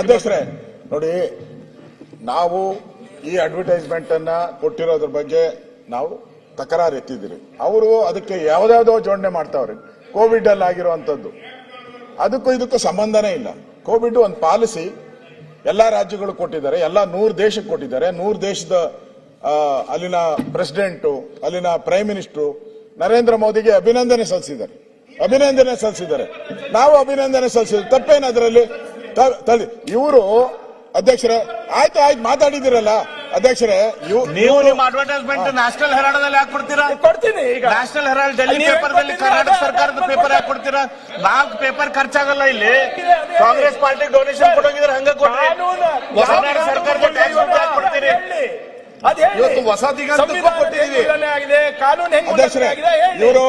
ಅಧ್ಯಕ್ಷರೇ ನೋಡಿ ನಾವು ಈ ಅಡ್ವರ್ಟೈಸ್ಮೆಂಟ್ ಅನ್ನ ಕೊಟ್ಟಿರೋದ್ರ ಬಗ್ಗೆ ನಾವು ತಕರಾರು ಎತ್ತಿದ್ದೀರಿ ಅವರು ಅದಕ್ಕೆ ಯಾವ್ದಾವ್ದೋ ಜೋಡಣೆ ಮಾಡ್ತಾವ್ರಿ. ಕೋವಿಡ್ ಅಲ್ಲಿ ಆಗಿರುವಂತದ್ದು ಅದಕ್ಕೂ ಇದಕ್ಕೂ ಸಂಬಂಧನೇ ಇಲ್ಲ. ಕೋವಿಡ್ ಒಂದು ಪಾಲಿಸಿ ಎಲ್ಲಾ ರಾಜ್ಯಗಳು ಕೊಟ್ಟಿದ್ದಾರೆ ಎಲ್ಲ ನೂರು ದೇಶಕ್ಕೆ ಕೊಟ್ಟಿದ್ದಾರೆ. ನೂರು ದೇಶದ ಅಲ್ಲಿನ ಪ್ರೆಸಿಡೆಂಟು ಅಲ್ಲಿನ ಪ್ರೈಮ್ ಮಿನಿಸ್ಟ್ರು ನರೇಂದ್ರ ಮೋದಿಗೆ ಅಭಿನಂದನೆ ಸಲ್ಲಿಸಿದ್ದಾರೆ. ಅಭಿನಂದನೆ ಸಲ್ಲಿಸಿದ್ದಾರೆ. ನಾವು ಅಭಿನಂದನೆ ಸಲ್ಲಿಸಿದ್ರು ತಪ್ಪೇನು ಅದರಲ್ಲಿ? ತ- ತಳಿ ಇವರು ಅಧ್ಯಕ್ಷರೇ ಆಯ್ತು ಆಯ್ತು ಮಾತಾಡಿದಿರಲ್ಲ ಅಧ್ಯಕ್ಷರೇ ಇವ್- ನೀವು ನಿಮ್ಮ ಅಡ್ವರ್ಟೈಸ್ಮೆಂಟ್ ನ್ಯಾಷನಲ್ ಹೆರಾಲ್ಡದಲ್ಲಿ ಯಾಕೆ ಕೊಡ್ತೀರಾ ಕೊಡ್ತೀನಿ ಈಗ. ನ್ಯಾಷನಲ್ ಹೆರಾಲ್ಡ್ ಡೆಲ್ಲಿ ಪೇಪರ್ ದಲ್ಲಿ ಕರ್ನಾಟಕ ಸರ್ಕಾರದ ಪೇಪರ್ ಹಾಕಿ ಕೊಡ್ತೀರಾ ನಾಲ್ಕು ಪೇಪರ್ ಖರ್ಚಾಗಲ್ಲ ಇಲ್ಲಿ. ಕಾಂಗ್ರೆಸ್ ಪಾರ್ಟಿ ಡೊನೇಷನ್ ಕೊಡೋಗಿದ್ರೆ ಹಂಗ ಕೊಡ್ರಿ. ಕರ್ನಾಟಕ ಸರ್ಕಾರದ ಟ್ಯಾಕ್ಸ್ ಯಾಕೆ ಕೊಡ್ತೀರಿ. ಇವತ್ತು ಹೊಸ ಆಗಿದೆ. ಕಾನೂನು ಅಧ್ಯಕ್ಷರೇ ಇವರು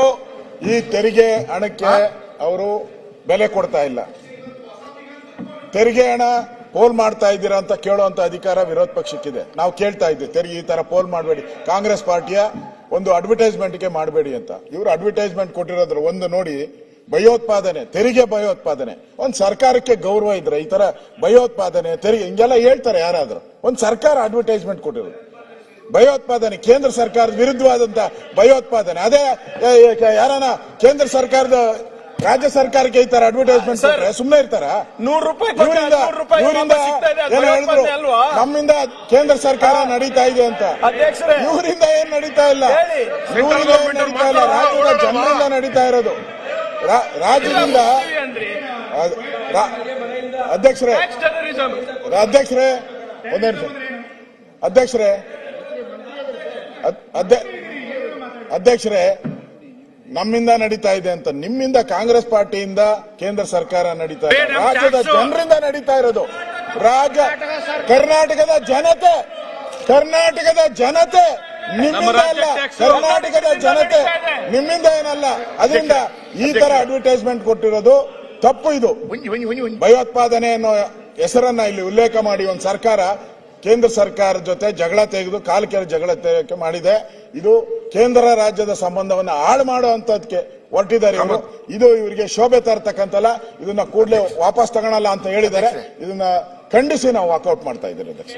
ಈ ತೆರಿಗೆ ಹಣಕ್ಕೆ ಅವರು ಬೆಲೆ ಕೊಡ್ತಾ ಇಲ್ಲ. ತೆರಿಗೆ ಹಣ ಪೋಲ್ ಮಾಡ್ತಾ ಇದ್ದೀರಾ ಅಂತ ಕೇಳುವಂತ ಅಧಿಕಾರ ವಿರೋಧ ಪಕ್ಷಕ್ಕಿದೆ. ನಾವು ಕೇಳ್ತಾ ಇದ್ದೆ ತೆರಿಗೆ ಈ ತರ ಪೋಲ್ ಮಾಡಬೇಡಿ. ಕಾಂಗ್ರೆಸ್ ಪಾರ್ಟಿಯ ಒಂದು ಅಡ್ವರ್ಟೈಸ್ಮೆಂಟ್ಗೆ ಮಾಡಬೇಡಿ ಅಂತ. ಇವರು ಅಡ್ವರ್ಟೈಸ್ಮೆಂಟ್ ಕೊಟ್ಟಿರೋದ್ರ ಒಂದು ನೋಡಿ, ಭಯೋತ್ಪಾದನೆ, ತೆರಿಗೆ ಭಯೋತ್ಪಾದನೆ. ಒಂದು ಸರ್ಕಾರಕ್ಕೆ ಗೌರವ ಇದ್ರೆ ಈ ತರ ಭಯೋತ್ಪಾದನೆ, ತೆರಿಗೆ, ಹಿಂಗೆಲ್ಲ ಹೇಳ್ತಾರೆ ಯಾರಾದರೂ. ಒಂದು ಸರ್ಕಾರ ಅಡ್ವರ್ಟೈಸ್ಮೆಂಟ್ ಕೊಟ್ಟಿರೋದು. ಭಯೋತ್ಪಾದನೆ, ಕೇಂದ್ರ ಸರ್ಕಾರದ ವಿರುದ್ಧವಾದಂತ ಭಯೋತ್ಪಾದನೆ. ಅದೇ ಯಾರನ ಕೇಂದ್ರ ಸರ್ಕಾರದ ರಾಜ್ಯ ಸರ್ಕಾರಕ್ಕೆ ಈ ತರ ಅಡ್ವರ್ಟೈಸ್ಮೆಂಟ್ ಸುಮ್ಮನೆ ಇರ್ತಾರ? ನೂರು ರೂಪಾಯಿ? ನಮ್ಮಿಂದ ಕೇಂದ್ರ ಸರ್ಕಾರ ನಡೀತಾ ಇದೆ ಅಂತ. ಅಧ್ಯಕ್ಷರೇ. ಇವರಿಂದ ಏನ್ ನಡೀತಾ ಇಲ್ಲ? ಹೇಳಿ. ಇವರಿಂದ ಏನ್ ನಡೀತಾ ಇಲ್ಲ? ರಾಜ್ಯದ ಜನರಿಂದ ನಡೀತಾ ಇರೋದು. ರಾ- ರಾಜ್ಯದಿಂದ ಅದ್- ರಾ- ಅಧ್ಯಕ್ಷರೇ. ಅಧ್ಯಕ್ಷರೇ ಒಂದೇ ನಿಮಿಷ. ಅಧ್ಯಕ್ಷರೇ. ಅಧ್ಯ- ಅಧ್ಯಕ್ಷರೇ ನಮ್ಮಿಂದ ನಡೀತಾ ಇದೆ ಅಂತ ನಿಮ್ಮಿಂದ ಕಾಂಗ್ರೆಸ್ ಪಾರ್ಟಿಯಿಂದ ಕೇಂದ್ರ ಸರ್ಕಾರ ನಡೀತಾ ಇದೆ. ರಾಜ್ಯದ ಜನರಿಂದ ನಡೀತಾ ಇರೋದು. ರಾಜ ಕರ್ನಾಟಕದ ಜನತೆ ಕರ್ನಾಟಕದ ಜನತೆ ನಿಮ್ಮಿಂದ ಅಲ್ಲ. ಕರ್ನಾಟಕದ ಜನತೆ ನಿಮ್ಮಿಂದ ಏನಲ್ಲ. ಅದರಿಂದ ಈ ತರ ಅಡ್ವರ್ಟೈಸ್ಮೆಂಟ್ ಕೊಟ್ಟಿರೋದು ತಪ್ಪು ಇದು. ಭಯೋತ್ಪಾದನೆ ಅನ್ನೋ ಹೆಸರನ್ನ ಇಲ್ಲಿ ಉಲ್ಲೇಖ ಮಾಡಿ ಒಂದು ಸರ್ಕಾರ ಕೇಂದ್ರ ಸರ್ಕಾರ ಜೊತೆ ಜಗಳ ತೆಗೆದು ಕಾಲು ಕೆರೆ ಜಗಳ ತೆಗೆಯಕ್ಕೆ ಮಾಡಿದೆ. ಇದು ಕೇಂದ್ರ ರಾಜ್ಯದ ಸಂಬಂಧವನ್ನ ಹಾಳು ಮಾಡುವಂತದಕ್ಕೆ ಹೊರಟಿದ್ದಾರೆ ಇವರು. ಇದು ಇವರಿಗೆ ಶೋಭೆ ತರತಕ್ಕಂತಲ್ಲ ಇದನ್ನ ಕೂಡಲೇ ವಾಪಸ್ ತಗೊಳಲ್ಲ ಅಂತ ಹೇಳಿದ್ದಾರೆ. ಇದನ್ನ ಖಂಡಿಸಿ ನಾವು ವಾಕೌಟ್ ಮಾಡ್ತಾ ಇದ್ದೀವಿ ಅಧ್ಯಕ್ಷ